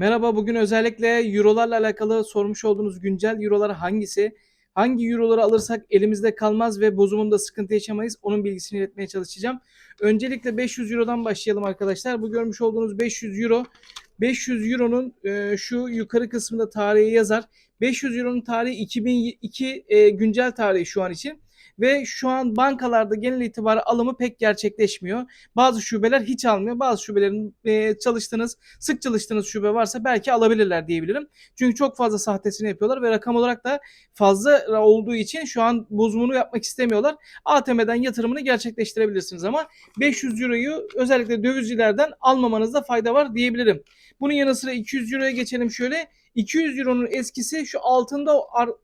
Merhaba, bugün özellikle eurolarla alakalı sormuş olduğunuz güncel eurolar hangisi? Hangi euroları alırsak elimizde kalmaz ve bozumunda sıkıntı yaşamayız? Onun bilgisini iletmeye çalışacağım. Öncelikle 500 eurodan başlayalım arkadaşlar. Bu görmüş olduğunuz 500 euro. 500 euronun e, şu yukarı kısmında tarihi yazar. 500 euronun tarihi 2002 e, güncel tarihi şu an için ve şu an bankalarda genel itibariyle alımı pek gerçekleşmiyor. Bazı şubeler hiç almıyor. Bazı şubelerin e, çalıştığınız, sık çalıştığınız şube varsa belki alabilirler diyebilirim. Çünkü çok fazla sahtesini yapıyorlar ve rakam olarak da fazla olduğu için şu an bozumunu yapmak istemiyorlar. ATM'den yatırımını gerçekleştirebilirsiniz ama 500 euroyu özellikle dövizcilerden almamanızda fayda var diyebilirim. Bunun yanı sıra 200 euroya geçelim şöyle. 200 euronun eskisi şu altında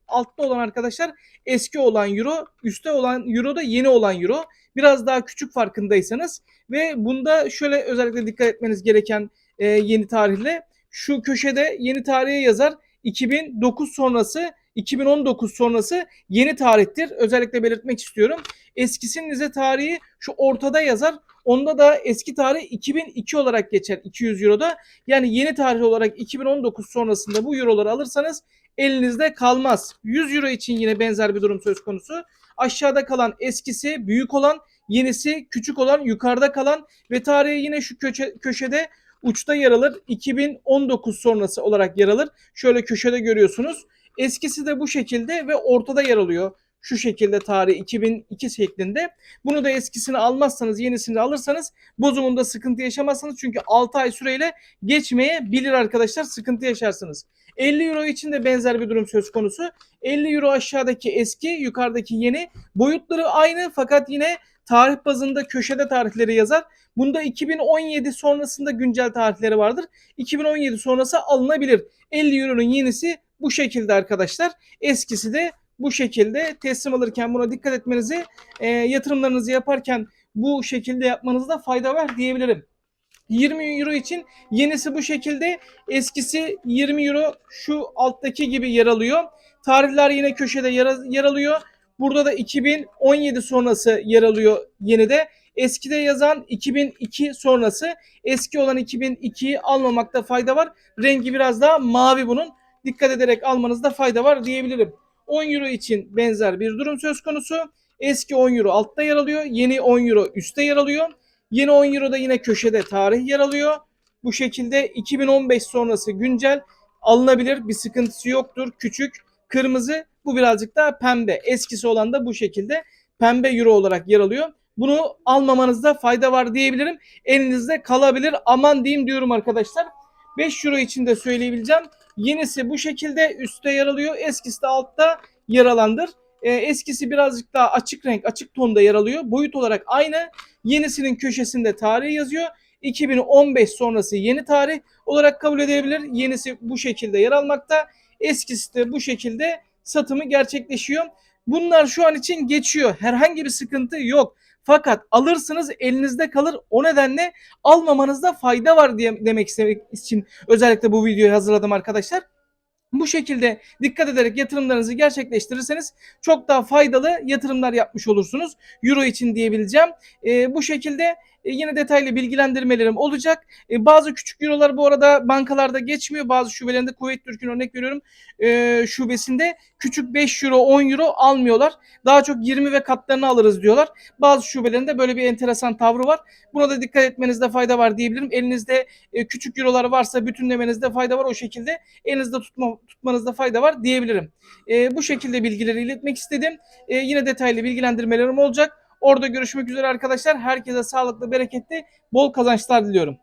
altta olan arkadaşlar eski olan euro, üstte olan euro da yeni olan euro. Biraz daha küçük farkındaysanız ve bunda şöyle özellikle dikkat etmeniz gereken e, yeni tarihle şu köşede yeni tarihe yazar 2009 sonrası 2019 sonrası yeni tarihtir. Özellikle belirtmek istiyorum. Eskisinin ise tarihi şu ortada yazar. Onda da eski tarih 2002 olarak geçer 200 Euro'da. Yani yeni tarih olarak 2019 sonrasında bu Euro'ları alırsanız elinizde kalmaz. 100 Euro için yine benzer bir durum söz konusu. Aşağıda kalan eskisi büyük olan, yenisi küçük olan, yukarıda kalan ve tarihi yine şu köşe, köşede uçta yer alır. 2019 sonrası olarak yer alır. Şöyle köşede görüyorsunuz. Eskisi de bu şekilde ve ortada yer alıyor. Şu şekilde tarih 2002 şeklinde. Bunu da eskisini almazsanız yenisini alırsanız bozumunda sıkıntı yaşamazsınız. Çünkü 6 ay süreyle geçmeyebilir arkadaşlar. Sıkıntı yaşarsınız. 50 euro için de benzer bir durum söz konusu. 50 euro aşağıdaki eski, yukarıdaki yeni. Boyutları aynı fakat yine tarih bazında köşede tarihleri yazar. Bunda 2017 sonrasında güncel tarihleri vardır. 2017 sonrası alınabilir. 50 euronun yenisi bu şekilde arkadaşlar. Eskisi de bu şekilde teslim alırken buna dikkat etmenizi, e, yatırımlarınızı yaparken bu şekilde yapmanızda fayda var diyebilirim. 20 euro için yenisi bu şekilde. Eskisi 20 euro şu alttaki gibi yer alıyor. Tarihler yine köşede yer, yer alıyor. Burada da 2017 sonrası yer alıyor yeni de. Eskide yazan 2002 sonrası. Eski olan 2002'yi almamakta fayda var. Rengi biraz daha mavi bunun. Dikkat ederek almanızda fayda var diyebilirim. 10 euro için benzer bir durum söz konusu. Eski 10 euro altta yer alıyor. Yeni 10 euro üstte yer alıyor. Yeni 10 euro da yine köşede tarih yer alıyor. Bu şekilde 2015 sonrası güncel alınabilir. Bir sıkıntısı yoktur. Küçük, kırmızı. Bu birazcık daha pembe. Eskisi olan da bu şekilde pembe euro olarak yer alıyor. Bunu almamanızda fayda var diyebilirim. Elinizde kalabilir. Aman diyeyim diyorum arkadaşlar. 5 euro için de söyleyebileceğim. Yenisi bu şekilde üstte yer alıyor. Eskisi de altta yer alandır. E, eskisi birazcık daha açık renk, açık tonda yer alıyor. Boyut olarak aynı. Yenisinin köşesinde tarihi yazıyor. 2015 sonrası yeni tarih olarak kabul edilebilir. Yenisi bu şekilde yer almakta. Eskisi de bu şekilde satımı gerçekleşiyor. Bunlar şu an için geçiyor. Herhangi bir sıkıntı yok. Fakat alırsınız elinizde kalır. O nedenle almamanızda fayda var diye demek istemek için özellikle bu videoyu hazırladım arkadaşlar. Bu şekilde dikkat ederek yatırımlarınızı gerçekleştirirseniz çok daha faydalı yatırımlar yapmış olursunuz. Euro için diyebileceğim. E, bu şekilde e, yine detaylı bilgilendirmelerim olacak. E, bazı küçük eurolar bu arada bankalarda geçmiyor. Bazı şubelerinde Kuveyt Türk'ün örnek veriyorum e, şubesinde küçük 5 euro 10 euro almıyorlar. Daha çok 20 ve katlarını alırız diyorlar. Bazı şubelerinde böyle bir enteresan tavrı var. Buna da dikkat etmenizde fayda var diyebilirim. Elinizde e, küçük eurolar varsa bütünlemenizde fayda var o şekilde. Elinizde tutma, tutmanızda fayda var diyebilirim. E, bu şekilde bilgileri iletmek istedim. E, yine detaylı bilgilendirmelerim olacak. Orada görüşmek üzere arkadaşlar. Herkese sağlıklı, bereketli, bol kazançlar diliyorum.